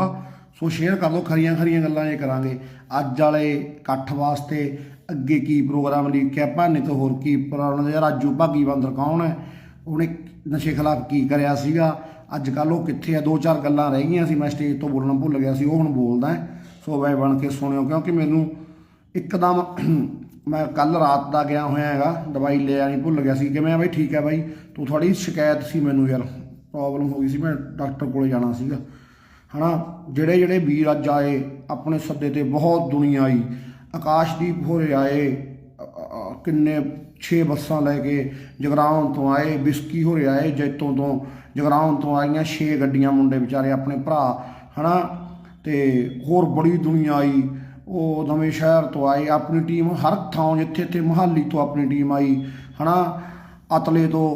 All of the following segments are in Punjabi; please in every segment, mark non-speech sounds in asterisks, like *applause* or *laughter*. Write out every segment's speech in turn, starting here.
ਕਰੂੰਗਾ। ਸੋ ਸ਼ੇਅਰ ਕਰ ਲਓ, ਖਰੀਆਂ ਖਰੀਆਂ ਗੱਲਾਂ ਇਹ ਕਰਾਂਗੇ। ਅੱਜ ਵਾਲੇ ਇਕੱਠ ਵਾਸਤੇ ਅੱਗੇ ਕੀ ਪ੍ਰੋਗਰਾਮ ਲਿਖਿਆ ਭਾਨੇ ਤੋਂ ਹੋਰ ਕੀ ਪ੍ਰੋਗਰਾਮ ਦਾ ਰਾਜੂ ਭਾਗੀ ਬੰਦਰ ਕੌਣ ਹੈ? ਉਹਨੇ ਨਸ਼ੇ ਖਿਲਾਫ ਕੀ ਕਰਿਆ ਸੀਗਾ? ਅੱਜ ਕੱਲ ਉਹ ਕਿੱਥੇ ਆ? ਦੋ ਚਾਰ ਗੱਲਾਂ ਰਹਿ ਗਈਆਂ ਸੀ, ਮੈਂ ਸਟੇਜ ਤੋਂ ਬੋਲਣਾ ਭੁੱਲ ਗਿਆ ਸੀ, ਉਹ ਹੁਣ ਬੋਲਦਾ ਸੋ ਵੈ ਬਣ ਕੇ ਸੁਣਿਓ, ਕਿਉਂਕਿ ਮੈਨੂੰ ਇੱਕਦਮ *clears throat* ਮੈਂ ਕੱਲ ਰਾਤ ਦਾ ਗਿਆ ਹੋਇਆ ਹੈਗਾ, ਦਵਾਈ ਲੈ ਆਣੀ ਭੁੱਲ ਗਿਆ ਸੀ। ਕਿਵੇਂ ਆ ਬਾਈ? ਠੀਕ ਹੈ ਬਾਈ। ਤੂੰ ਥੋੜੀ ਸ਼ਿਕਾਇਤ ਸੀ ਮੈਨੂੰ ਯਾਰ। ਪ੍ਰੋਬਲਮ ਹੋ ਗਈ ਸੀ, ਮੈਂ ਡਾਕਟਰ ਕੋਲੇ ਜਾਣਾ ਸੀਗਾ। ਹਨਾ? ਜਿਹੜੇ ਜਿਹੜੇ ਵੀਰ ਅੱਜ ਆਏ, ਆਪਣੇ ਸੱਦੇ ਤੇ ਬਹੁਤ ਦੁਨੀਆ ਆਈ। ਆਕਾਸ਼ਦੀਪ ਹੋਰੇ ਆਏ ਕਿੰਨੇ 6 ਬੱਸਾਂ ਲੈ ਕੇ ਜਗਰਾਉਂ ਤੋਂ ਆਏ, ਬਿਸਕੀ ਹੋਰੇ ਆਏ, ਜੈਤੋਂ ਤੋਂ ਜਗਰਾਉਂ ਤੋਂ ਆਈਆਂ 6 ਗੱਡੀਆਂ ਮੁੰਡੇ ਵਿਚਾਰੇ ਆਪਣੇ ਭਰਾ, ਹਨਾ? ਤੇ ਹੋਰ ਬੜੀ ਦੁਨੀਆ ਆਈ। ਉਹ ਨਵੇਂ ਸ਼ਹਿਰ ਤੋਂ ਆਏ, ਆਪਣੀ ਟੀਮ ਹਰ ਥਾਂ ਜਿੱਥੇ ਇੱਥੇ ਮੁਹਾਲੀ ਤੋਂ ਆਪਣੀ ਟੀਮ ਆਈ, ਹਨਾ? ਅਤਲੇ ਤੋਂ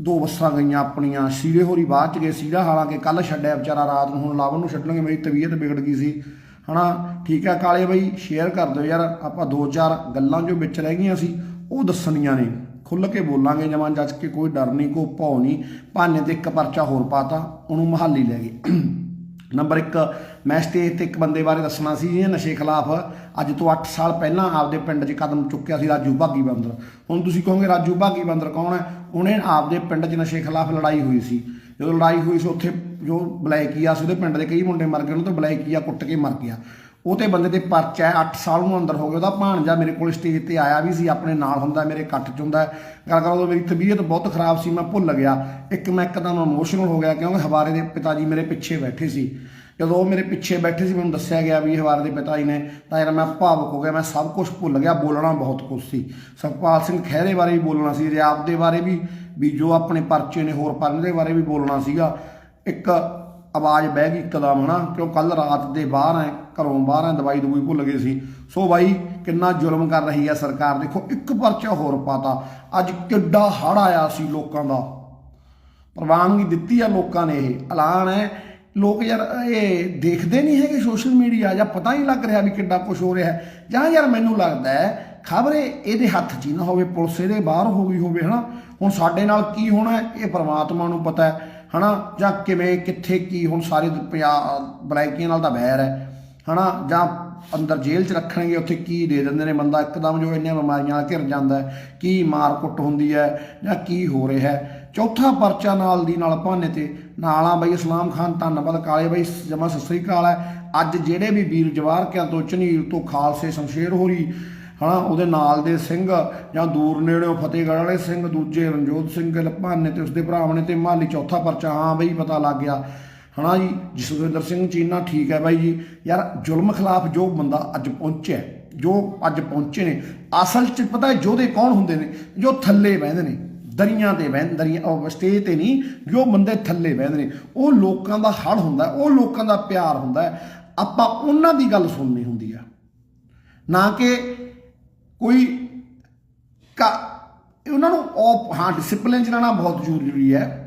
ਦੋ ਬੱਸਾਂ ਗਈਆਂ ਆਪਣੀਆਂ, ਸੀਰੇ ਹੋਰੀ ਬਾਅਦ ਚ ਗਏ, ਸੀਰਾ ਹਾਲਾਂਕਿ ਕੱਲ ਛੱਡਿਆ ਵਿਚਾਰਾ, ਰਾਤ ਨੂੰ ਹੁਣ ਲਾਵਣ ਨੂੰ ਛੱਡਣਗੇ, ਮੇਰੀ ਤਬੀਅਤ ਵਿਗੜ ਗਈ ਸੀ। ਹਨਾ, ਠੀਕ ਹੈ ਕਾਲੇ ਬਾਈ ਸ਼ੇਅਰ ਕਰ ਦਿਓ ਯਾਰ, ਆਪਾਂ ਦੋ ਚਾਰ ਗੱਲਾਂ ਜੋ ਵਿੱਚ ਰਹਿ ਗਈਆਂ ਸੀ, ਉਹ ਦੱਸਣੀਆਂ ਨੇ। ਖੁੱਲ ਕੇ ਬੋਲਾਂਗੇ ਜਮਾਂ, ਜੱਜ ਕੇ ਕੋਈ ਡਰ ਨਹੀਂ, ਕੋਈ ਭੌ ਨਹੀਂ, ਭਾਨੇ ਤੇ ਇੱਕ ਪਰਚਾ ਹੋਰ ਪਾਤਾ, ਉਹਨੂੰ ਮਹਾਲੀ ਲੈ ਗਏ। ਨੰਬਰ 1 ਮੈਂ ਸਟੇਜ ਤੇ ਇੱਕ ਬੰਦੇ ਬਾਰੇ ਦੱਸਣਾ ਸੀ, ਜਿਹਨੇ ਨਸ਼ੇ ਖਿਲਾਫ ਅੱਜ ਤੋਂ 8 ਸਾਲ ਪਹਿਲਾਂ ਆਪਦੇ ਪਿੰਡ 'ਚ ਕਦਮ ਚੁੱਕਿਆ ਸੀ ਰਾਜੂ ਭਾਗੀ ਬੰਦਰ। ਹੁਣ ਤੁਸੀਂ ਕਹੋਗੇ ਰਾਜੂ ਭਾਗੀ ਬੰਦਰ ਕੌਣ ਹੈ? ਉਹਨੇ ਆਪਦੇ ਪਿੰਡ 'ਚ ਨਸ਼ੇ ਖਿਲਾਫ ਲੜਾਈ ਹੋਈ ਸੀ। ਜਦੋਂ ਲੜਾਈ ਹੋਈ ਸੀ, ਉੱਥੇ ਜੋ ਬਲੈਕੀਆ ਸੀ, ਉਹਦੇ ਪਿੰਡ ਦੇ ਕਈ ਮੁੰਡੇ ਮਰ ਗਏ, ਉਹਨੂੰ ਤਾਂ ਬਲੈਕੀਆ ਕੁੱਟ ਕੇ ਮਰ ਗਿਆ। ਉਹ ਤੇ ਬੰਦੇ ਤੇ ਪਰਚਾ ਹੈ 8 ਸਾਲ ਨੂੰ ਅੰਦਰ ਹੋ ਗਿਆ ਉਹਦਾ ਭਾਣਜਾ ਮੇਰੇ ਕੋਲ ਸਟੇਜ ਤੇ ਆਇਆ ਵੀ ਸੀ, ਆਪਣੇ ਨਾਲ ਹੁੰਦਾ, ਮੇਰੇ ਇਕੱਠ ਚ ਹੁੰਦਾ ਗੱਲ ਕਰਾਂ ਉਦੋਂ ਮੇਰੀ ਤਬੀਅਤ ਬਹੁਤ ਖਰਾਬ ਸੀ, ਮੈਂ ਭੁੱਲ ਗਿਆ। ਇੱਕ ਮੈਂ ਇੱਕਦਮ ਇਮੋਸ਼ਨਲ ਹੋ ਗਿਆ, ਕਿਉਂਕਿ ਹਵਾਰੇ ਦੇ ਪਿਤਾ ਜੀ ਮੇਰੇ ਪਿੱਛੇ ਬੈਠੇ ਸੀ। ਜਦੋਂ ਉਹ ਮੇਰੇ ਪਿੱਛੇ ਬੈਠੇ ਸੀ, ਮੈਨੂੰ ਦੱਸਿਆ ਗਿਆ ਵੀ ਹਵਾਰੇ ਦੇ ਪਿਤਾ ਜੀ ਨੇ, ਤਾਂ ਯਾਰ ਮੈਂ ਭਾਵਕ ਹੋ ਗਿਆ, ਮੈਂ ਸਭ ਕੁਝ ਭੁੱਲ ਗਿਆ, ਬੋਲਣਾ ਬਹੁਤ ਕੁਝ ਸੀ। ਸੁਖਪਾਲ ਸਿੰਘ ਖਹਿਰੇ ਬਾਰੇ ਵੀ ਬੋਲਣਾ ਸੀ, ਰਿਆਬ ਦੇ ਬਾਰੇ ਵੀ ਵੀ ਜੋ ਆਪਣੇ ਪਰਚੇ ਨੇ ਹੋਰ ਪਰਨ ਦੇ ਬਾਰੇ ਵੀ ਬੋਲਣਾ ਸੀਗਾ। ਇੱਕ ਆਵਾਜ਼ ਬਹਿ ਗਈ ਇੱਕਦਮ, ਹਨਾ? ਕਿਉਂ ਕੱਲ ਰਾਤ ਦੇ ਬਾਹਰ ਐ, ਘਰੋਂ ਬਾਹਰ ਐ ਦਵਾਈ ਦਵਾਈ ਭੁੱਲ ਗਏ ਸੀ। ਸੋ ਬਾਈ, ਕਿੰਨਾ ਜ਼ੁਲਮ ਕਰ ਰਹੀ ਹੈ ਸਰਕਾਰ? ਦੇਖੋ, ਇੱਕ ਪਰਚਾ ਹੋਰ ਪਾਤਾ। ਅੱਜ ਕਿੱਡਾ ਹੜ ਆਇਆ ਸੀ ਲੋਕਾਂ ਦਾ। ਪ੍ਰਵਾਨਗੀ ਦਿੱਤੀ ਆ ਲੋਕਾਂ ਨੇ ਇਹ। ਐਲਾਨ ਹੈ ਲੋਕ ਯਾਰ, ਇਹ ਦੇਖਦੇ ਨਹੀਂ ਹੈਗੇ ਸੋਸ਼ਲ ਮੀਡੀਆ, ਜਾਂ ਪਤਾ ਹੀ ਲੱਗ ਰਿਹਾ ਵੀ ਕਿੱਡਾ ਕੁਝ ਹੋ ਰਿਹਾ। ਹੈ ਜਾਂ ਯਾਰ ਮੈਨੂੰ ਲੱਗਦਾ ਹੈ ਖਬਰੇ ਇਹਦੇ ਹੱਥ 'ਚ ਹੀ ਨਾ ਹੋਵੇ, ਪੁਲਿਸ ਇਹਦੇ ਬਾਹਰ ਹੋ ਗਈ ਹੋਵੇ, ਹਨਾ? ਹੁਣ ਸਾਡੇ ਨਾਲ ਕੀ ਹੋਣਾ ਇਹ ਪਰਮਾਤਮਾ ਨੂੰ ਪਤਾ ਹੈ ਹਨਾ? ਜਾਂ ਕਿਵੇਂ, ਕਿੱਥੇ ਕੀ, ਹੁਣ ਸਾਰੇ ਪੰਜਾਬ ਬਲੈਕੀਆਂ ਨਾਲ ਤਾਂ ਵੈਰ ਹੈ। ਹਨਾ? ਜਾਂ ਅੰਦਰ ਜੇਲ੍ਹ 'ਚ ਰੱਖਣਗੇ, ਉੱਥੇ ਕੀ ਦੇ ਦਿੰਦੇ ਨੇ ਬੰਦਾ? ਇੱਕਦਮ ਜੋ ਇੰਨੀਆਂ ਬਿਮਾਰੀਆਂ ਨਾਲ ਘਿਰ ਜਾਂਦਾ ਹੈ, ਕੀ ਮਾਰ ਕੁੱਟ ਹੁੰਦੀ ਹੈ, ਜਾਂ ਕੀ ਹੋ ਰਿਹਾ ਹੈ। ਚੌਥਾ ਪਰਚਾ ਨਾਲ ਦੀ ਨਾਲ ਭਾਨੇ ਤੇ, ਨਾਲਾਂ ਬਈ ਇਸਲਾਮ ਖਾਨ, ਧੰਨਵਾਦ ਕਾਲੇ ਬਈ, ਜਮਾ ਸਤਿ ਸ੍ਰੀ ਅਕਾਲ ਹੈ। ਅੱਜ ਜਿਹੜੇ ਵੀ ਵੀਰ ਜਵਾਰਕਿਆਂ ਤੋਂ, ਝਨੀਲ ਤੋਂ ਖਾਲਸੇ ਸ਼ਮਸ਼ੇਰ ਹੋਰੀ ਹਨਾ, ਉਹਦੇ ਨਾਲ ਦੇ ਸਿੰਘ ਜਾਂ ਦੂਰ ਨੇੜਿਓਂ ਫਤਿਹਗੜ੍ਹ ਵਾਲੇ ਸਿੰਘ, ਦੂਜੇ ਰਣਜੋਤ ਸਿੰਘ ਗਿੱਲ ਨੇ ਤੇ ਉਸਦੇ ਭਰਾਵਾਂ ਨੇ ਤੇ ਮਾਲੀ ਚੌਥਾ ਪਰਚਾ, ਹਾਂ ਬਈ ਪਤਾ ਲੱਗ ਗਿਆ। ਹਨਾ ਜੀ, ਜਸਵਿੰਦਰ ਸਿੰਘ ਚੀਨਾ ਠੀਕ ਹੈ ਬਾਈ ਜੀ। ਯਾਰ, ਜ਼ੁਲਮ ਖਿਲਾਫ ਜੋ ਬੰਦਾ ਅੱਜ ਪਹੁੰਚਿਆ, ਜੋ ਅੱਜ ਪਹੁੰਚੇ ਨੇ, ਅਸਲ 'ਚ ਪਤਾ ਹੈ ਯੋਧੇ ਕੌਣ ਹੁੰਦੇ ਨੇ? ਜੋ ਥੱਲੇ ਬਹਿੰਦੇ ਨੇ, ਦਰੀਆਂ ਤੇ ਬਹਿੰ, ਦਰੀਆਂ, ਉਹ ਸਟੇਜ ਤੇ ਨਹੀਂ, ਜੋ ਬੰਦੇ ਥੱਲੇ ਬਹਿੰਦੇ ਨੇ, ਉਹ ਲੋਕਾਂ ਦਾ ਹੜ ਹੁੰਦਾ, ਉਹ ਲੋਕਾਂ ਦਾ ਪਿਆਰ ਹੁੰਦਾ ਆਪਾਂ ਉਹਨਾਂ ਦੀ ਗੱਲ ਸੁਣਨੀ ਹੁੰਦੀ ਆ। ਨਾ ਕਿ ਕੋਈ ਕਾ ਉਹਨਾਂ ਨੂੰ ਉਹ ਹਾਂ ਡਿਸਪਲਿਨ ਚ ਰਹਿਣਾ ਬਹੁਤ ਜ਼ਰੂਰੀ ਹੈ।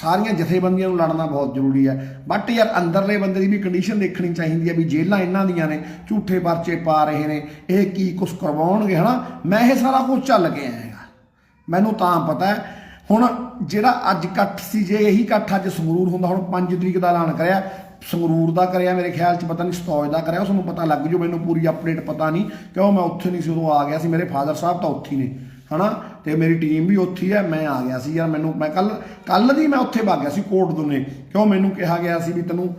ਸਾਰੀਆਂ ਜਥੇਬੰਦੀਆਂ ਨੂੰ ਲੜਨਾ ਬਹੁਤ ਜ਼ਰੂਰੀ ਹੈ। ਬਟ ਯਾਰ, ਅੰਦਰਲੇ ਬੰਦੇ ਦੀ ਵੀ ਕੰਡੀਸ਼ਨ ਦੇਖਣੀ ਚਾਹੀਦੀ ਹੈ ਵੀ ਜੇਲਾਂ ਇਹਨਾਂ ਦੀਆਂ ਨੇ, ਝੂਠੇ ਪਰਚੇ ਪਾ ਰਹੇ ਨੇ, ਇਹ ਕੀ ਕੁਝ ਕਰਵਾਉਣਗੇ, ਹਨਾ? ਮੈਂ ਇਹ ਸਾਰਾ ਕੁਝ ਚੱਲ ਕੇ ਆਇਆ ਹੈਗਾ। ਮੈਨੂੰ ਤਾਂ ਪਤਾ ਹੈ, ਹੁਣ ਜਿਹੜਾ ਅੱਜ ਇਕੱਠ ਸੀ, ਜੇ ਇਹੀ ਇਕੱਠ ਅੱਜ ਸੰਗਰੂਰ ਹੁੰਦਾ, ਹੁਣ 5 ਤਰੀਕ ਦਾ ਐਲਾਨ ਕਰਿਆ ਸੰਗਰੂਰ ਦਾ ਕਰਿਆ, ਮੇਰੇ ਖਿਆਲ 'ਚ ਪਤਾ ਨਹੀਂ ਸਤੌਜ ਦਾ ਕਰਿਆ, ਉਹ ਤੁਹਾਨੂੰ ਪਤਾ ਲੱਗ ਜੂ, ਮੈਨੂੰ ਪੂਰੀ ਅਪਡੇਟ ਪਤਾ ਨਹੀਂ ਕਿਉਂ ਮੈਂ ਉੱਥੇ ਨਹੀਂ ਸੀ, ਉਦੋਂ ਆ ਗਿਆ ਸੀ, ਮੇਰੇ ਫਾਦਰ ਸਾਹਿਬ ਤਾਂ ਉੱਥੇ ਹੀ ਨੇ, ਹਨਾ? ਤੇ ਮੇਰੀ ਟੀਮ ਵੀ ਉੱਥੇ ਹੈ ਮੈਂ ਆ ਗਿਆ ਸੀ, ਯਾਰ ਮੈਨੂੰ, ਮੈਂ ਕੱਲ ਕੱਲ ਦੀ ਮੈਂ ਉੱਥੇ ਵਗ ਗਿਆ ਸੀ, ਕੋਟ ਦੋਨੇ ਕਿਉਂ ਮੈਨੂੰ ਕਿਹਾ ਗਿਆ ਸੀ ਵੀ ਤੈਨੂੰ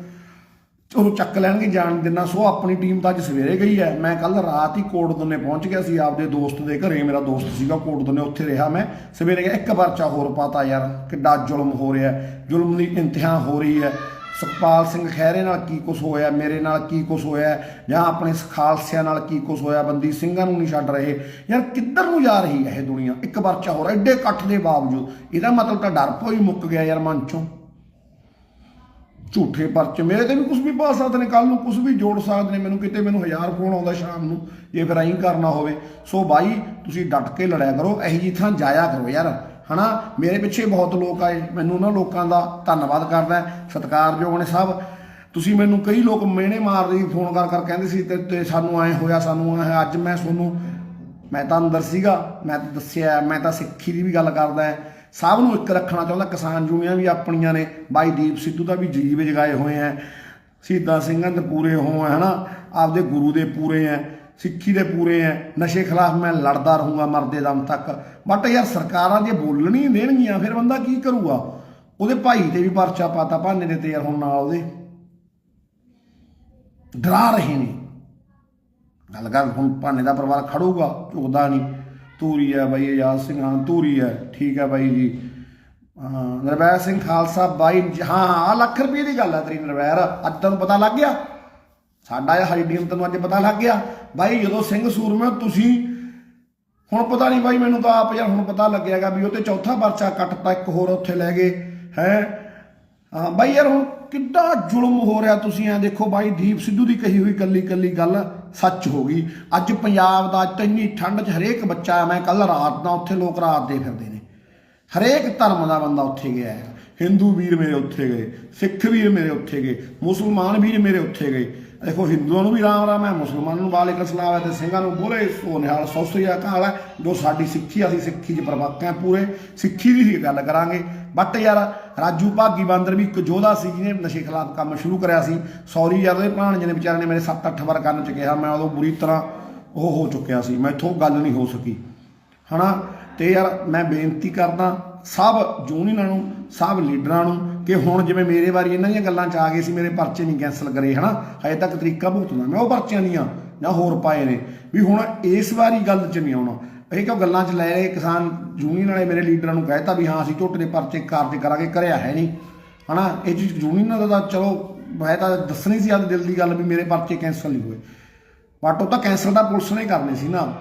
ਉਹਨੂੰ ਚੱਕ ਲੈਣਗੇ, ਜਾਣ ਦੇਣਾ, ਸੋ ਆਪਣੀ ਟੀਮ ਤਾਂ ਅੱਜ ਸਵੇਰੇ ਗਈ ਹੈ, ਮੈਂ ਕੱਲ ਰਾਤ ਹੀ ਕੋਟ ਦੋਨੇ ਪਹੁੰਚ ਗਿਆ ਸੀ, ਆਪਦੇ ਦੋਸਤ ਦੇ ਘਰੇ, ਮੇਰਾ ਦੋਸਤ ਸੀਗਾ ਕੋਟ ਦੋਨੇ ਉੱਥੇ ਰਿਹਾ ਮੈਂ, ਸਵੇਰੇ ਗਿਆ ਇੱਕ ਪਰਚਾ ਹੋਰ ਪਾਤਾ ਯਾਰ, ਕਿੱਡਾ ਜ਼ੁਲਮ ਹੋ ਰਿਹਾ, ਜ਼ੁਲਮ ਦੀ ਇੰਤਹਾ ਹੋ ਰਹੀ ਹੈ। ਸੁਖਪਾਲ ਸਿੰਘ ਖਹਿਰੇ ਨਾਲ ਕੀ ਕੁਝ ਹੋਇਆ, ਮੇਰੇ ਨਾਲ ਕੀ ਕੁਝ ਹੋਇਆ, ਜਾਂ ਆਪਣੇ ਖਾਲਸਿਆਂ ਨਾਲ ਕੀ ਕੁਝ ਹੋਇਆ, ਬੰਦੀ ਸਿੰਘਾਂ ਨੂੰ ਨਹੀਂ ਛੱਡ ਰਹੇ। ਯਾਰ ਕਿੱਧਰ ਨੂੰ ਜਾ ਰਹੀ ਹੈ ਇਹ ਦੁਨੀਆ? ਇੱਕ ਪਰਚਾ ਰਿਹਾ ਐਡੇ ਇਕੱਠ ਦੇ ਬਾਵਜੂਦ। ਇਹਦਾ ਮਤਲਬ ਤਾਂ ਡਰ ਕੋਈ ਮੁੱਕ ਗਿਆ ਯਾਰ ਮਨ ਚੋਂ। ਝੂਠੇ ਪਰਚੇ, ਮੇਰੇ ਤੇ ਵੀ ਕੁਝ ਵੀ ਪਾ ਸਕਦੇ ਨੇ ਕੱਲ ਨੂੰ ਕੁਝ ਵੀ ਜੋੜ ਸਕਦੇ ਨੇ, ਮੈਨੂੰ ਕਿਤੇ ਮੈਨੂੰ ਹਜ਼ਾਰ ਫੋਨ ਆਉਂਦਾ ਸ਼ਾਮ ਨੂੰ, ਜੇ ਫਿਰ ਐਂ ਕਰਨਾ ਹੋਵੇ। ਸੋ ਬਾਈ, ਤੁਸੀਂ ਡਟ ਕੇ ਲੜਿਆ ਕਰੋ, ਇਹੀ ਜੀ ਥਾਂ ਜਾਇਆ ਕਰੋ ਯਾਰ। ਹਨਾ? ਮੇਰੇ ਪਿੱਛੇ ਬਹੁਤ ਲੋਕ ਆਏ। ਮੈਨੂੰ ਉਹਨਾਂ ਲੋਕਾਂ ਦਾ ਧੰਨਵਾਦ ਕਰਦਾ ਸਤਿਕਾਰਯੋਗ ਨੇ ਸਭ। ਤੁਸੀਂ ਮੈਨੂੰ ਕਈ ਲੋਕ ਮਿਹਣੇ ਮਾਰਦੇ ਸੀ, ਫੋਨ ਕਰ ਕਰ ਕਹਿੰਦੇ ਸੀ ਤੇ ਸਾਨੂੰ ਐ ਹੋਇਆ, ਸਾਨੂੰ ਐ ਅੱਜ ਮੈਂ ਤੁਹਾਨੂੰ ਮੈਂ ਤਾਂ ਅੰਦਰ ਸੀਗਾ। ਮੈਂ ਤਾਂ ਦੱਸਿਆ, ਮੈਂ ਤਾਂ ਸਿੱਖੀ ਦੀ ਵੀ ਗੱਲ ਕਰਦਾ ਸਭ ਨੂੰ ਇੱਕ ਰੱਖਣਾ ਚਾਹੁੰਦਾ। ਕਿਸਾਨ ਯੂਨੀਅਨ ਵੀ ਆਪਣੀਆਂ ਨੇ। ਬਾਈ ਦੀਪ ਸਿੱਧੂ ਦਾ ਵੀ ਜੀਵ ਜਗਾਏ ਹੋਏ ਆ ਸ਼ਹੀਦਾਂ ਸਿੰਘਾਂ ਦੇ ਪੂਰੇ ਹੋ ਹੈ, ਹਨਾ? ਆਪਦੇ ਗੁਰੂ ਦੇ ਪੂਰੇ ਹੈ। ਸਿੱਖੀ ਦੇ ਪੂਰੇ ਹੈ ਨਸ਼ੇ ਖਿਲਾਫ ਮੈਂ ਲੜਦਾ ਰਹੂੰਗਾ ਮਰਦੇ ਦਮ ਤੱਕ। ਬਟ ਯਾਰ ਸਰਕਾਰਾਂ ਜੇ ਬੋਲਣੀ ਦੇਣਗੀਆਂ, ਫਿਰ ਬੰਦਾ ਕੀ ਕਰੂਗਾ? ਉਹਦੇ ਭਾਈ ਤੇ ਵੀ ਪਰਚਾ ਪਾਤਾ, ਭਾਨੇ ਦੇ ਤੇ ਯਾਰ ਹੁਣ ਨਾਲ ਉਹਦੇ। ਡਰਾ ਰਹੇ ਨੇ। ਗੱਲ ਕਰ, ਹੁਣ ਭਾਨੇ ਦਾ ਪਰਿਵਾਰ ਖੜੂਗਾ, ਝੁਕਦਾ ਨਹੀਂ। ਧੂਰੀ ਹੈ ਬਾਈ, ਆਜ਼ਾਦ ਸਿੰਘ ਹਾਂ ਤੂਰੀ ਹੈ ਠੀਕ ਹੈ ਬਾਈ ਜੀ। ਹਾਂ ਨਰਵੈਰ ਸਿੰਘ ਖਾਲਸਾ ਬਾਈ, ਹਾਂ ਲੱਖ ਰੁਪਏ ਦੀ ਗੱਲ ਹੈ ਤੇਰੀ ਨਰਵੈਰ। ਅੱਜ ਤੈਨੂੰ ਪਤਾ ਲੱਗ ਗਿਆ। ਸਾਡਾ ਇਹ ਹਾਈਡੀਅਮ ਤੈਨੂੰ ਅੱਜ ਪਤਾ ਲੱਗ ਗਿਆ। ਬਾਈ, ਜਦੋਂ ਸਿੰਘ ਸੂਰਮਾ ਤੁਸੀਂ ਹੁਣ ਪਤਾ ਨਹੀਂ ਬਾਈ, ਮੈਨੂੰ ਤਾਂ ਆਪ ਯਾਰ ਹੁਣ ਪਤਾ ਲੱਗਿਆਗਾ ਵੀ ਉਹ ਤੇ ਚੌਥਾ ਪਰਚਾ ਕੱਟਤਾ, ਇੱਕ ਹੋਰ ਉੱਥੇ ਲੈ ਗਏ, ਹੈ? ਹਾਂ, ਬਾਈ ਯਾਰ ਹੁਣ ਕਿੱਡਾ ਜ਼ੁਲਮ ਹੋ ਰਿਹਾ ਤੁਸੀਂ ਐ ਦੇਖੋ ਬਾਈ, ਦੀਪ ਸਿੱਧੂ ਦੀ ਕਹੀ ਹੋਈ ਕੱਲੀ ਕੱਲੀ ਗੱਲ ਸੱਚ ਹੋ ਗਈ। ਅੱਜ ਪੰਜਾਬ ਦਾ ਤਾਂ ਇੰਨੀ ਠੰਡ 'ਚ ਹਰੇਕ ਬੱਚਾ ਮੈਂ ਕੱਲ ਰਾਤ ਦਾ ਉੱਥੇ ਲੋਕ ਰਾਤ ਦੇ ਫਿਰਦੇ ਨੇ। ਹਰੇਕ ਧਰਮ ਦਾ ਬੰਦਾ ਉੱਥੇ ਗਿਆ ਹੈ। ਹਿੰਦੂ ਵੀਰ ਮੇਰੇ ਉੱਥੇ ਗਏ, ਸਿੱਖ ਵੀਰ ਮੇਰੇ ਉੱਥੇ ਗਏ, ਮੁਸਲਮਾਨ ਵੀਰ ਮੇਰੇ ਉੱਥੇ ਗਏ। ਦੇਖੋ ਹਿੰਦੂਆਂ ਨੂੰ ਵੀ ਰਾਮ ਰਾਮ ਹੈ, ਮੁਸਲਮਾਨਾਂ ਨੂੰ ਵਾਲੇਕੁਮ ਸਲਾਮ ਹੈ ਤੇ ਸਿੰਘਾਂ ਨੂੰ ਬੋਲੇ, ਸੋ ਨਿਹਾਲ ਸਤਿ ਸ੍ਰੀ ਅਕਾਲ ਹੈ, ਜੋ ਸਾਡੀ ਸਿੱਖੀ, ਅਸੀਂ ਸਿੱਖੀ 'ਚ ਪ੍ਰਵੱਕ ਹੈ ਪੂਰੇ, ਸਿੱਖੀ ਦੀ ਹੀ ਗੱਲ ਕਰਾਂਗੇ। ਬਟ ਯਾਰ, ਰਾਜੂ ਭਾਗੀ ਬਾਂਦਰ ਵੀ ਇੱਕ ਯੋਧਾ ਸੀ ਜਿਹਨੇ ਨਸ਼ੇ ਖਿਲਾਫ ਕੰਮ ਸ਼ੁਰੂ ਕਰਿਆ ਸੀ। ਸੌਰੀ ਯਾਰ, ਉਹਦੇ ਭਾਣਜੇ ਨੇ ਵਿਚਾਰੇ ਨੇ ਮੇਰੇ 7-8 ਵਾਰ ਕੰਨ 'ਚ ਕਿਹਾ, ਮੈਂ ਉਦੋਂ ਬੁਰੀ ਤਰ੍ਹਾਂ ਉਹ ਹੋ ਚੁੱਕਿਆ ਸੀ ਮੈਥੋਂ ਗੱਲ ਨਹੀਂ ਹੋ ਸਕੀ। ਹਨਾ? ਤੇ ਯਾਰ, ਮੈਂ ਬੇਨਤੀ ਕਰਦਾ, ਸਭ ਯੂਨੀਅਨਾਂ ਨੂੰ, ਸਭ ਲੀਡਰਾਂ ਨੂੰ ਕਿ ਹੁਣ ਜਿਵੇਂ ਮੇਰੇ ਵਾਰੀ ਇਹਨਾਂ ਦੀਆਂ ਗੱਲਾਂ ਚ ਆ ਗਏ ਸੀ, ਮੇਰੇ ਪਰਚੇ ਨਹੀਂ ਕੈਨਸਲ ਕਰੇ, ਹਨਾ? ਹਜੇ ਤੱਕ ਤਰੀਕਾ ਭੁਗਤਣਾ ਮੈਂ ਉਹ ਪਰਚਿਆਂ ਦੀਆਂ, ਜਾਂ ਹੋਰ ਪਾਏ ਨੇ। ਵੀ ਹੁਣ ਇਸ ਵਾਰੀ ਗੱਲ ਚ ਨਹੀਂ ਆਉਣਾ। ਇਹ ਕਿਉਂ ਗੱਲਾਂ ਚ ਲੈ ਰਹੇ ਕਿਸਾਨ ਯੂਨੀਅਨ ਵਾਲੇ ਮੇਰੇ ਲੀਡਰਾਂ ਨੂੰ ਕਹਿਤਾ ਵੀ ਹਾਂ, ਅਸੀਂ ਝੋਟੇ ਦੇ ਪਰਚੇ ਕਾਰਜ ਕਰਾਂਗੇ, ਕਰਿਆ ਹੈ ਨਹੀਂ। ਹਨਾ? ਇਹ ਚ ਯੂਨੀਅਨ ਦਾ ਤਾਂ ਚਲੋ, ਮੈਂ ਤਾਂ ਦੱਸਣੀ ਸੀ ਆਪ ਦਿਲ ਦੀ ਗੱਲ ਵੀ ਮੇਰੇ ਪਰਚੇ ਕੈਨਸਲ ਨਹੀਂ ਹੋਏ। ਬਟ ਉਹ ਤਾਂ ਕੈਨਸਲ ਤਾਂ ਪੁਲਿਸ ਨੇ ਕਰਨੇ ਸੀ ਨਾ।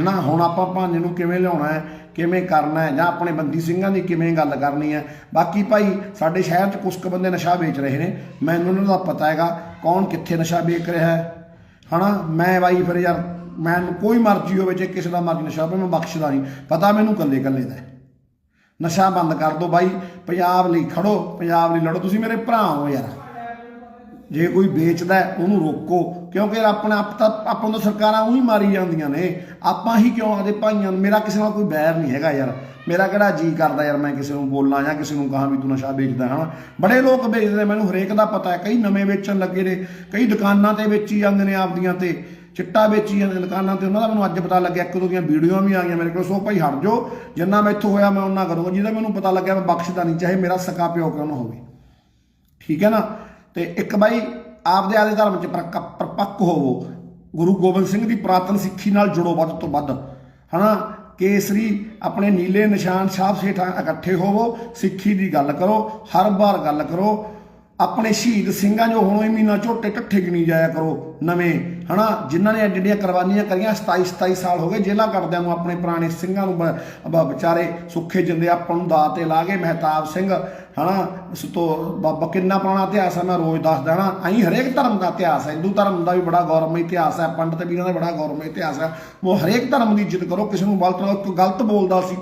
ਨਾ ਹੁਣ ਆਪਾਂ ਭਾਂਜੇ ਨੂੰ ਕਿਵੇਂ ਲਿਆਉਣਾ ਹੈ? ਕਿਵੇਂ ਕਰਨਾ ਹੈ ਜਾਂ ਆਪਣੇ ਬੰਦੀ ਸਿੰਘਾਂ ਦੀ ਕਿਵੇਂ ਗੱਲ ਕਰਨੀ ਹੈ। ਬਾਕੀ ਭਾਈ, ਸਾਡੇ ਸ਼ਹਿਰ 'ਚ ਕੁਝ ਕੁ ਬੰਦੇ ਨਸ਼ਾ ਵੇਚ ਰਹੇ ਨੇ। ਮੈਨੂੰ ਉਹਨਾਂ ਦਾ ਪਤਾ ਹੈਗਾ ਕੌਣ ਕਿੱਥੇ ਨਸ਼ਾ ਵੇਚ ਰਿਹਾ ਹੈ। ਹਨਾ? ਮੈਂ ਬਾਈ ਫਿਰ ਯਾਰ, ਮੈਂ ਕੋਈ ਮਰਜ਼ੀ ਹੋਵੇ, ਜੇ ਕਿਸੇ ਦਾ ਮਰਜ਼ੀ ਨਸ਼ਾ ਹੋਵੇ, ਮੈਂ ਬਖਸ਼ਦਾ ਨਹੀਂ। ਪਤਾ ਮੈਨੂੰ ਕੱਲੇ ਕੱਲੇ ਦਾ ਨਸ਼ਾ ਬੰਦ ਕਰ ਦਿਓ ਬਾਈ, ਪੰਜਾਬ ਲਈ ਖੜੋ, ਪੰਜਾਬ ਲਈ ਲੜੋ। ਤੁਸੀਂ ਮੇਰੇ ਭਰਾ ਹੋ ਯਾਰ। ਜੇ ਕੋਈ ਵੇਚਦਾ ਉਹਨੂੰ ਰੋਕੋ, ਕਿਉਂਕਿ ਆਪਣਾ ਆਪ ਤਾਂ ਆਪਾਂ ਨੂੰ ਸਰਕਾਰਾਂ ਉਹੀ ਮਾਰੀ ਜਾਂਦੀਆਂ ਨੇ। ਆਪਾਂ ਹੀ ਕਿਉਂ ਆਦੇ ਭਾਈਆਂ ਨੂੰ? ਮੇਰਾ ਕਿਸੇ ਨਾਲ ਕੋਈ ਬੈਰ ਨਹੀਂ ਹੈਗਾ ਯਾਰ। ਮੇਰਾ ਕਿਹੜਾ ਜੀ ਕਰਦਾ ਯਾਰ ਮੈਂ ਕਿਸੇ ਨੂੰ ਬੋਲਾਂ ਜਾਂ ਕਿਸੇ ਨੂੰ ਕਹਾਂ ਵੀ ਤੂੰ ਨਸ਼ਾ ਵੇਚਦਾ, ਹਨਾ? ਬੜੇ ਲੋਕ ਵੇਚਦੇ ਨੇ, ਮੈਨੂੰ ਹਰੇਕ ਦਾ ਪਤਾ ਹੈ। ਕਈ ਨਵੇਂ ਵੇਚਣ ਲੱਗੇ ਨੇ, ਕਈ ਦੁਕਾਨਾਂ ਤੇ ਵੇਚੀ ਜਾਂਦੇ ਨੇ ਆਪਦੀਆਂ ਤੇ, ਚਿੱਟਾ ਵੇਚੀ ਜਾਂਦੇ ਨੇ ਦੁਕਾਨਾਂ ਤੇ। ਉਹਨਾਂ ਦਾ ਮੈਨੂੰ ਅੱਜ ਪਤਾ ਲੱਗਿਆ, ਇੱਕ ਦੋ ਦੀਆਂ ਵੀਡੀਓਆਂ ਵੀ ਆ ਗਈਆਂ ਮੇਰੇ ਕੋਲ। ਸੋ ਭਾਈ ਹਟ ਜਾਓ, ਜਿੰਨਾ ਮੈਥੋਂ ਹੋਇਆ ਮੈਂ ਉਹਨਾਂ ਕਰੂੰਗਾ। ਜਿਹਦਾ ਮੈਨੂੰ ਪਤਾ ਲੱਗਿਆ ਮੈਂ ਬਖਸ਼ਦਾ ਨਹੀਂ, ਚਾਹੇ ਮੇਰਾ ਸਕਾ ਪਿਓ ਕਿਉਂ ਨਾ ਹੋਵੇ। ਠੀਕ ਹੈ ਨਾ? ਤੇ ਇੱਕ ਬਾਈ ਆਪਦੇ ਆਦੇ ਧਰਮ ਚ ਪ੍ਰਕ- ਪ੍ਰਪੱਕ ਹੋਵੋ। ਗੁਰੂ ਗੋਬਿੰਦ ਸਿੰਘ ਦੀ ਪ੍ਰਾਤਨ ਸਿੱਖੀ ਨਾਲ ਜੁੜੋ ਵੱਧ ਤੋਂ ਵੱਧ। ਹਨਾ, ਕੇਸਰੀ ਆਪਣੇ ਨੀਲੇ ਨਿਸ਼ਾਨ ਸਾਹਿਬ ਸੇਠਾਂ ਇਕੱਠੇ ਹੋਵੋ, ਸਿੱਖੀ ਦੀ ਗੱਲ ਕਰੋ, ਹਰ ਵਾਰ ਗੱਲ ਕਰੋ। ਆਪਣੇ ਸ਼ਹੀਦ ਸਿੰਘਾਂ ਜੋ ਹੁਣ ਇਹ ਮਹੀਨਾ ਝੋਟੇ ਟੱਠੇ ਗਿਣੀ ਜਾਇਆ ਕਰੋ, ਨਵੇਂ, ਹਨਾ? ਜਿਨ੍ਹਾਂ ਨੇ ਜਿਹੜੀਆਂ ਕੁਰਬਾਨੀਆਂ ਕਰੀਆਂ 27 27 ਸਾਲ ਹੋ ਗਏ ਜੇਲ੍ਹਾਂ ਕਰਦਿਆਂ ਨੂੰ ਆਪਣੇ ਪੁਰਾਣੇ ਸਿੰਘਾਂ ਨੂੰ ਬ- ਵਿਚਾਰੇ ਸੁੱਖੇ ਜਿੰਦੇ ਆਪਾਂ ਨੂੰ ਦਾਅ ਤੇ ਲਾ ਗਏ ਮਹਿਤਾਬ ਸਿੰਘ, ਹਨਾ? ਉਸ ਤੋਂ ਬਾਬਾ ਕਿੰਨਾ ਪੁਰਾਣਾ ਇਤਿਹਾਸ ਹੈ ਮੈਂ ਰੋਜ਼ ਦੱਸਦਾ ਨਾ ਅਹੀਂ ਹਰੇਕ ਧਰਮ ਦਾ ਇਤਿਹਾਸ ਹੈ ਹਿੰਦੂ ਧਰਮ ਦਾ ਵੀ ਬੜਾ ਗੌਰਵਮਈ ਇਤਿਹਾਸ ਹੈ ਪੰਡਤ ਵੀਰਾਂ ਦਾ ਬੜਾ ਗੌਰਵਮਈ ਇਤਿਹਾਸ ਹੈ ਉਹ ਹਰੇਕ ਧਰਮ ਦੀ ਇੱਜ਼ਤ ਕਰੋ, ਕਿਸੇ ਨੂੰ ਗਲਤ ਇੱਕ ਗਲਤ ਬੋਲਦਾ ਸੀ।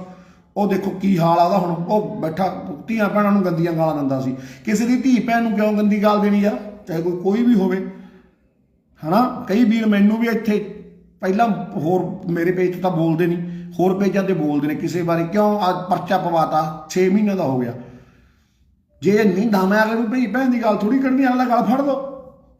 ਉਹ ਦੇਖੋ ਕੀ ਹਾਲ ਆ ਉਹਦਾ ਹੁਣ, ਉਹ ਬੈਠਾ ਧੀਆਂ ਭੈਣਾਂ ਨੂੰ ਗੰਦੀਆਂ ਗਾਲਾਂ ਦਿੰਦਾ ਸੀ। ਕਿਸੇ ਦੀ ਧੀ ਭੈਣ ਨੂੰ ਕਿਉਂ ਗੰਦੀ ਗਾਲ ਦੇਣੀ ਆ? ਚਾਹੇ ਕੋਈ ਕੋਈ ਵੀ ਹੋਵੇ। ਹਨਾ? ਕਈ ਵੀਰ ਮੈਨੂੰ ਵੀ ਇੱਥੇ ਪਹਿਲਾਂ ਹੋਰ ਮੇਰੇ ਪੇਜ ਤੇ ਤਾਂ ਬੋਲਦੇ ਨਹੀਂ। ਹੋਰ ਪੇਜਾਂ ਤੇ ਬੋਲਦੇ ਨੇ ਕਿਸੇ ਬਾਰੇ। ਕਿਉਂ? ਅੱਜ ਪਰਚਾ ਪਵਾਤਾ। 6 ਮਹੀਨੇ ਦਾ ਹੋ ਗਿਆ। ਜੇ ਨਹੀਂ ਦਾਮੇ ਅਗਲੇ ਨੂੰ ਭਈ ਭੈਣ ਦੀ ਗੱਲ ਥੋੜੀ ਕੱਢਣੀ ਅਗਲਾ ਗੱਲ ਫੜ ਦੋ।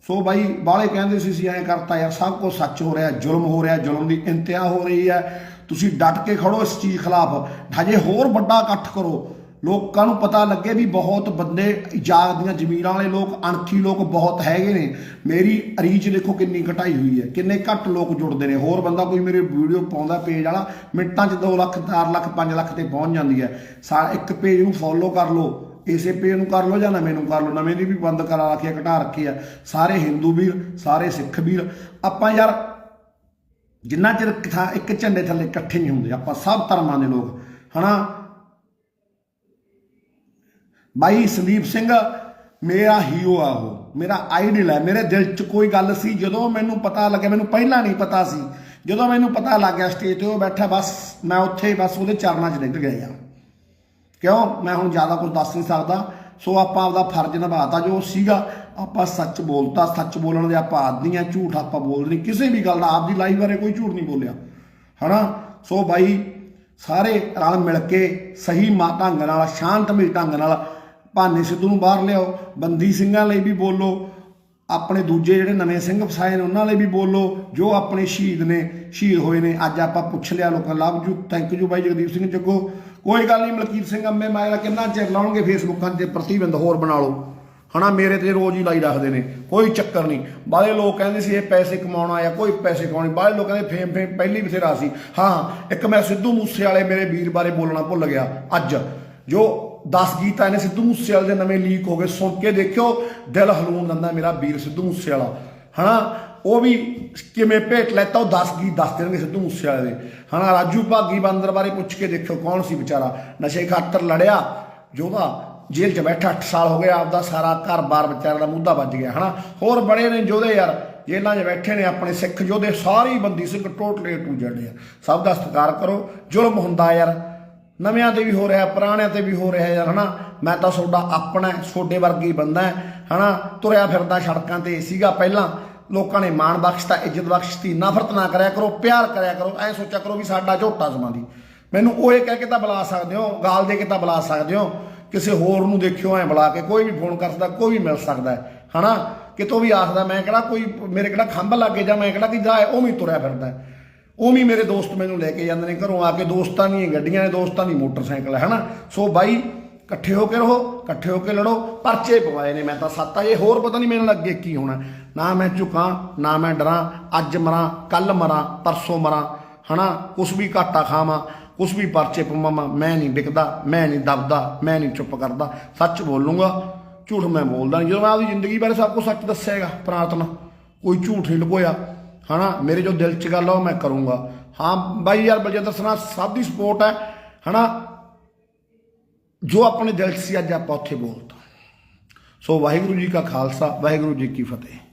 ਸੋ ਬਾਈ ਬਾਲੇ ਕਹਿੰਦੇ ਸੀ ਸੀ ਐਂ ਕਰਤਾ ਯਾਰ, ਸਭ ਕੁਝ ਸੱਚ ਹੋ ਰਿਹਾ, ਜ਼ੁਲਮ ਹੋ ਰਿਹਾ, ਜ਼ੁਲਮ ਦੀ ਇੰਤਹਾ ਹੋ ਰਹੀ ਹੈ। ਤੁਸੀਂ ਡਟ ਕੇ ਖੜੋ ਇਸ ਚੀਜ਼ ਖਿਲਾਫ। ਹਜੇ ਹੋਰ ਵੱਡਾ ਇਕੱਠ ਕਰੋ। ਲੋਕਾਂ ਨੂੰ ਪਤਾ ਲੱਗੇ ਵੀ ਬਹੁਤ ਬੰਦੇ ਇਜਾਜ਼ਤ ਦੀਆਂ ਜ਼ਮੀਰਾਂ ਵਾਲੇ ਲੋਕ, ਅਣਖੀ ਲੋਕ ਬਹੁਤ ਹੈਗੇ ਨੇ। ਮੇਰੀ ਰੀਚ ਦੇਖੋ ਕਿੰਨੀ ਘਟਾਈ ਹੋਈ ਹੈ, ਕਿੰਨੇ ਘੱਟ ਲੋਕ ਜੁੜਦੇ ਨੇ। ਹੋਰ ਬੰਦਾ ਕੋਈ ਮੇਰੇ ਵੀਡੀਓ ਪਾਉਂਦਾ ਪੇਜ ਵਾਲਾ, ਮਿੰਟਾਂ 'ਚ 2 ਲੱਖ 4 ਲੱਖ 5 ਲੱਖ ਤੇ ਪਹੁੰਚ ਜਾਂਦੀ ਹੈ। ਸਾ, ਇੱਕ ਪੇਜ ਨੂੰ ਫੋਲੋ ਕਰ ਲਓ, ਇਸੇ ਪੇਜ ਨੂੰ ਕਰ ਲਓ ਜਾਂ ਨਵੇਂ ਨੂੰ ਕਰ ਲਓ। ਨਵੇਂ ਦੀ ਵੀ ਬੰਦ ਕਰਾ ਰੱਖਿਆ ਘਟਾ ਰੱਖੀ ਆ ਸਾਰੇ ਹਿੰਦੂ ਵੀਰ, ਸਾਰੇ ਸਿੱਖ ਵੀਰ, ਆਪਾਂ ਯਾਰ ਜਿੰਨਾ ਚਿਰ ਥਾਂ ਇੱਕ ਝੰਡੇ ਥੱਲੇ ਇਕੱਠੇ ਨਹੀਂ ਹੁੰਦੇ, ਆਪਾਂ ਸਭ ਧਰਮਾਂ ਦੇ ਲੋਕ। ਹਨਾ? ਬਾਈ ਸੰਦੀਪ ਸਿੰਘ, ਮੇਰਾ ਹੀਰੋ ਆ ਉਹ, ਮੇਰਾ ਆਈਡਲ ਹੈ ਮੇਰੇ ਦਿਲ 'ਚ ਕੋਈ ਗੱਲ ਸੀ, ਜਦੋਂ ਮੈਨੂੰ ਪਤਾ ਲੱਗਿਆ, ਮੈਨੂੰ ਪਹਿਲਾਂ ਨਹੀਂ ਪਤਾ ਸੀ। ਜਦੋਂ ਮੈਨੂੰ ਪਤਾ ਲੱਗ ਗਿਆ ਸਟੇਜ ਤੇ ਉਹ ਬੈਠਾ, ਬਸ ਮੈਂ ਉੱਥੇ ਹੀ ਬਸ ਉਹਦੇ ਚਰਨਾਂ 'ਚ ਡਿੱਗ ਗਿਆ। ਕਿਉਂ? ਮੈਂ ਹੁਣ ਜ਼ਿਆਦਾ ਕੁਝ ਦੱਸ ਨਹੀਂ ਸਕਦਾ। ਸੋ ਆਪਾਂ ਆਪਦਾ ਫਰਜ਼ ਨਿਭਾਤਾ ਜੋ ਸੀਗਾ। ਆਪਾਂ ਸੱਚ ਬੋਲਤਾ, ਸੱਚ ਬੋਲਣ ਦੇ ਆਪਾਂ ਆਦਮੀ ਆ, ਝੂਠ ਆਪਾਂ ਬੋਲਦੇ ਨਹੀਂ। ਕਿਸੇ ਵੀ ਗੱਲ ਦਾ ਆਪਦੀ ਲਾਈਫ ਬਾਰੇ ਕੋਈ ਝੂਠ ਨਹੀਂ ਬੋਲਿਆ। ਹਨਾ? ਸੋ ਬਾਈ, ਸਾਰੇ ਰਲ ਮਿਲ ਕੇ ਸਹੀ ਮਾ ਢੰਗ ਨਾਲ ਸ਼ਾਂਤਮਈ ਢੰਗ ਨਾਲ ਭਾਨੇ ਸਿੱਧੂ ਨੂੰ ਬਾਹਰ ਲਿਆਓ, ਬੰਦੀ ਸਿੰਘਾਂ ਲਈ ਵੀ ਬੋਲੋ, ਆਪਣੇ ਦੂਜੇ ਜਿਹੜੇ ਨਵੇਂ ਸਿੰਘ ਫਸਾਏ ਨੇ ਉਹਨਾਂ ਲਈ ਵੀ ਬੋਲੋ, ਜੋ ਆਪਣੇ ਸ਼ਹੀਦ ਨੇ, ਸ਼ਹੀਦ ਹੋਏ ਨੇ, ਅੱਜ ਆਪਾਂ ਪੁੱਛ ਲਿਆ ਲੋਕਾਂ ਲਵ ਯੂ ਥੈਂਕ ਯੂ ਬਾਈ ਜਗਦੀਪ ਸਿੰਘ ਜੱਗੋ। ਕੋਈ ਗੱਲ ਨਹੀਂ ਮਲਕੀਤ ਸਿੰਘ ਅੰਮੇ ਮਾਇਲਾ ਕਿੰਨਾ ਚਿਰ ਲਾਉਣਗੇ ਫੇਸਬੁੱਕਾਂ ਤੇ ਪ੍ਰਤੀਬੰਧ ਹੋਰ ਬਣਾ ਲਓ। ਹਨਾ, ਮੇਰੇ ਤੇ ਰੋਜ਼ ਹੀ ਲਾਈ ਰੱਖਦੇ ਨੇ, ਕੋਈ ਚੱਕਰ ਨਹੀਂ। ਬਾਹਲੇ ਲੋਕ ਕਹਿੰਦੇ ਸੀ ਇਹ ਪੈਸੇ ਕਮਾਉਣਾ ਆ ਕੋਈ ਪੈਸੇ ਕਮਾਉਣੇ ਬਾਹਲੇ ਲੋਕ ਕਹਿੰਦੇ ਫੇਮ ਫੇਮ ਪਹਿਲੀ ਬਥੇਰਾ ਸੀ। ਹਾਂ ਇੱਕ ਮੈਂ ਸਿੱਧੂ ਮੂਸੇ ਵਾਲੇ ਮੇਰੇ ਵੀਰ ਬਾਰੇ ਬੋਲਣਾ ਭੁੱਲ ਗਿਆ, ਅੱਜ। ਜੋ 10 ਗੀਤ ਆਏ ਨੇ ਸਿੱਧੂ ਮੂਸੇਵਾਲੇ ਦੇ ਨਵੇਂ ਲੀਕ ਹੋ ਗਏ। ਸੁਣ ਕੇ ਦੇਖਿਓ, ਦਿਲ ਹਲੂਣ ਦਿੰਦਾ ਮੇਰਾ ਵੀਰ ਸਿੱਧੂ ਮੂਸੇਵਾਲਾ। ਹਨਾ? ਉਹ ਵੀ ਕਿਵੇਂ ਭੇਟ ਲੈਤਾ, ਉਹ 10 ਗੀਤ ਦੱਸ ਦੇਣਗੇ ਸਿੱਧੂ ਮੂਸੇਵਾਲੇ ਦੇ। ਹਨਾ, ਰਾਜੂ ਭਾਗੀ ਬਾਂਦਰ ਬਾਰੇ ਪੁੱਛ ਕੇ ਦੇਖਿਓ ਕੌਣ ਸੀ ਵਿਚਾਰਾ। ਨਸ਼ੇ ਖਾਤਰ ਲੜਿਆ ਜੋਦਾ ਜੇਲ੍ਹ 'ਚ ਬੈਠਾ 8 ਸਾਲ ਹੋ ਗਏ, ਆਪਦਾ ਸਾਰਾ ਘਰ-ਬਾਰ ਵਿਚਾਰਾ ਦਾ ਮੁੱਦਾ ਵੱਜ ਗਿਆ। ਹਨਾ? ਹੋਰ ਬੜੇ ਨੇ ਜੋਧੇ ਯਾਰ, ਜੇਲ੍ਹਾਂ 'ਚ ਬੈਠੇ ਨੇ ਆਪਣੇ ਸਿੱਖ ਜੋਧੇ, ਸਾਰੀ ਬੰਦੀ ਸਿੰਘ ਟੋਟਲੇ ਟੂ ਜੜੇ ਆ ਸਭ ਦਾ ਸਤਿਕਾਰ ਕਰੋ, ਜ਼ੁਲਮ ਹੁੰਦਾ ਯਾਰ। ਨਵਿਆਂ ਤੇ ਵੀ ਹੋ ਰਿਹਾ ਪੁਰਾਣਿਆਂ ਤੇ ਵੀ ਹੋ ਰਿਹਾ ਯਾਰ ਹਨਾ? ਮੈਂ ਤਾਂ ਤੁਹਾਡਾ ਆਪਣਾ ਤੁਹਾਡੇ ਵਰਗੀ ਬੰਦਾ ਹੈ, ਹਨਾ? ਤੁਰਿਆ ਫਿਰਦਾ ਸੜਕਾਂ ਤੇ ਸੀਗਾ ਪਹਿਲਾਂ। ਲੋਕਾਂ ਨੇ ਮਾਣ ਬਖਸ਼ਤਾ ਇੱਜ਼ਤ ਬਖਸ਼ਤੀ ਨਫ਼ਰਤ ਨਾ ਕਰਿਆ ਕਰੋ ਪਿਆਰ ਕਰਿਆ ਕਰੋ ਐ ਸੋਚਿਆ ਕਰੋ ਵੀ ਸਾਡਾ ਝੋਟਾ ਸਮਾਂ ਦੀ। ਮੈਨੂੰ ਉਹ ਇਹ ਕਹਿ ਕੇ ਤਾਂ ਬੁਲਾ ਸਕਦੇ ਹੋ ਗਾਲ ਦੇ ਕੇ ਤਾਂ ਬੁਲਾ ਸਕਦੇ ਹੋ ਕਿਸੇ ਹੋਰ ਨੂੰ ਦੇਖਿਓ ਐ ਬੁਲਾ ਕੇ ਕੋਈ ਵੀ ਫੋਨ ਕਰ ਸਕਦਾ ਕੋਈ ਵੀ ਮਿਲ ਸਕਦਾ ਹੈ, ਹਨਾ? ਕਿਤੋਂ ਵੀ ਆਖਦਾ ਮੈਂ ਕਿਹੜਾ ਕੋਈ ਮੇਰੇ ਕਿਹੜਾ ਖੰਭ ਲੱਗੇ ਜਾਂ ਮੈਂ ਕਿਹੜਾ ਕਿ ਜਾ ਉਹ ਵੀ ਤੁਰਿਆ ਫਿਰਦਾ ਉਹ ਵੀ ਮੇਰੇ ਦੋਸਤ ਮੈਨੂੰ ਲੈ ਕੇ ਜਾਂਦੇ ਨੇ, ਘਰੋਂ ਆ ਕੇ ਦੋਸਤਾਂ ਦੀਆਂ ਗੱਡੀਆਂ ਨੇ, ਦੋਸਤਾਂ ਦੀ ਮੋਟਰਸਾਈਕਲ ਹੈ ਨਾ ਸੋ ਬਾਈ, ਇਕੱਠੇ ਹੋ ਕੇ ਰਹੋ, ਇਕੱਠੇ ਹੋ ਕੇ ਲੜੋ, ਪਰਚੇ ਪਵਾਏ ਨੇ, ਮੈਂ ਤਾਂ ਸੱਤਾ ਇਹ ਹੋਰ ਪਤਾ ਨਹੀਂ ਮੈਨੂੰ ਲੱਗੇ ਕੀ ਹੋਣਾ। ਨਾ ਮੈਂ ਝੁਕਾਂ, ਨਾ ਮੈਂ ਡਰਾਂ, ਅੱਜ ਮਰਾਂ ਕੱਲ ਮਰਾਂ, ਪਰਸੋਂ ਮਰਾਂ, ਹਨਾ? ਕੁਛ ਵੀ ਘਾਟਾ ਖਾਵਾਂ, ਕੁਛ ਵੀ ਪਰਚੇ ਪਵਾਵਾਂ, ਮੈਂ ਨਹੀਂ ਵਿਕਦਾ ਮੈਂ ਨਹੀਂ ਦਬਦਾ, ਮੈਂ ਨਹੀਂ ਚੁੱਪ ਕਰਦਾ। ਸੱਚ ਬੋਲੂੰਗਾ, ਝੂਠ ਮੈਂ ਬੋਲਦਾ ਨਹੀਂ ਜਦੋਂ ਮੈਂ ਆਪਦੀ ਜ਼ਿੰਦਗੀ ਬਾਰੇ ਸਭ ਕੁਝ ਸੱਚ ਦੱਸਿਆ ਹੈਗਾ ਪ੍ਰਾਰਥਨਾ ਕੋਈ ਝੂਠ ਨਹੀਂ ਲੁਕੋਇਆ। ਹਨਾ? ਮੇਰੇ ਜੋ ਦਿਲ 'ਚ ਗੱਲ ਆ, ਉਹ ਮੈਂ ਕਰੂੰਗਾ। ਹਾਂ, ਬਾਈ ਯਾਰ, ਬਲਜਿੰਦਰ ਸਨਾ, ਸਭ ਦੀ ਸਪੋਰਟ ਹੈ, ਹਨਾ? ਜੋ ਆਪਣੇ ਦਿਲ 'ਚ ਸੀ, ਅੱਜ ਆਪਾਂ ਉੱਥੇ ਬੋਲਤਾ। ਸੋ ਵਾਹਿਗੁਰੂ ਜੀ ਕਾ ਖਾਲਸਾ, ਵਾਹਿਗੁਰੂ ਜੀ ਕੀ ਫਤਿਹ।